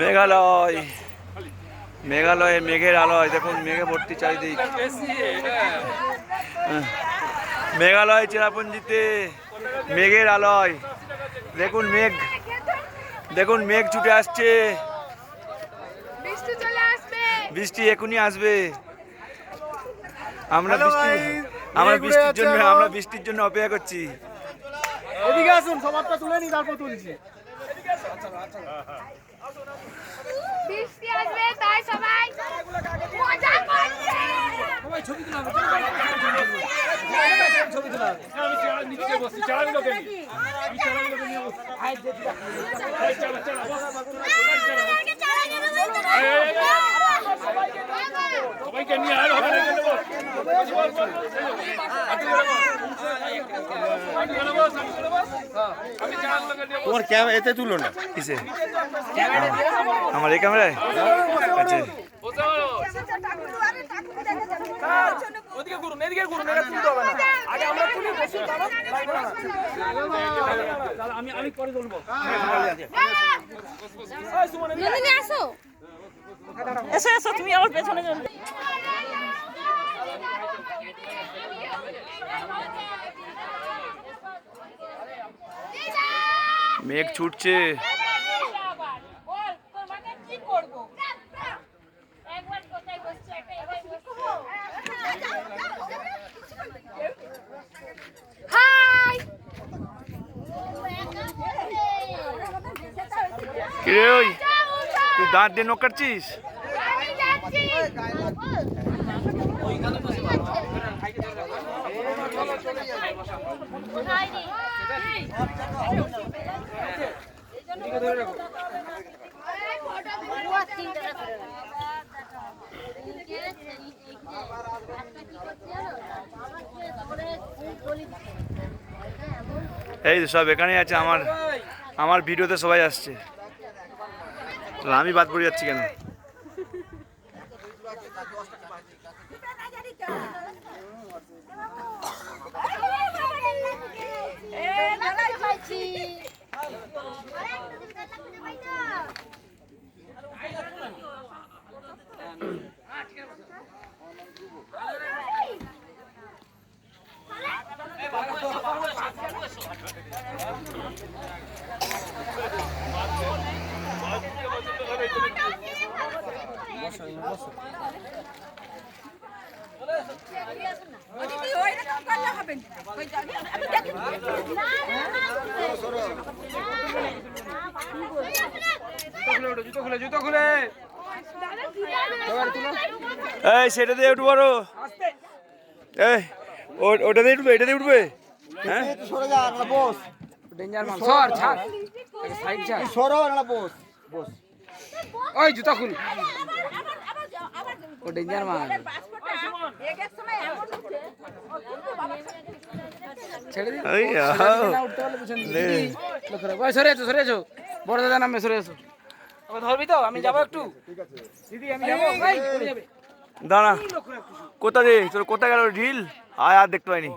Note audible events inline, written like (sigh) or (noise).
মেঘালয়। মেঘালয়ে মেঘের আলয় দেখুন মেঘে ভর্তি চারিদিক। মেঘালয় চেরাপুঞ্জিতে মেঘের আলয়। দেখুন মেঘ। দেখুন মেঘ ছুটে আসছে। বৃষ্টি চলে আসবে। এখনই আসবে। আমরা বৃষ্টি আমরা বৃষ্টির জন্য আমরা বৃষ্টির জন্য অপেক্ষা করছি। এদিকে আসুন সবারটা তুলে নি তারপর তুলছি। বৃষ্টি আসবে তাই সবাই মজা করছে। সবাইকে নিয়ে বস, বস। তোমার ক্যামেরা এতে তুলো না কিসে আমার এই ক্যামেরায় আচ্ছা এসো এসো তুমি আমার পেছনে চলো মেঘ ছুটছে। কিরে ওই? তুই দাঁত দিয়ে আমি যাচ্ছি এই যে সব এখানেই আছে আমার আমার ভিডিওতে সবাই আসছে। তাহলে আমি বাদ পড়ে যাচ্ছি কেন? (laughs) সেটা দিয়ে উঠবো আরও। ওটা দিয়ে উঠবে এটা দিয়ে উঠবে? হ্যাঁ? ডেঞ্জার মাল সর ছাড় সাইড ছাড় সরো না বস বস ওই জুতো খুল। ও ডেঞ্জার মাল ছেড়ে দিন। ওই সরে এসো সরে এসো। বড় দাদা নামে সরে এসো। ধরবি তো? আমি যাব একটু। দিদি আমি যাব। ভাই দাঁড়া। কোথা রে? তোর কোথায় গেল? ঢিল? আয় আর দেখতে পাইনি।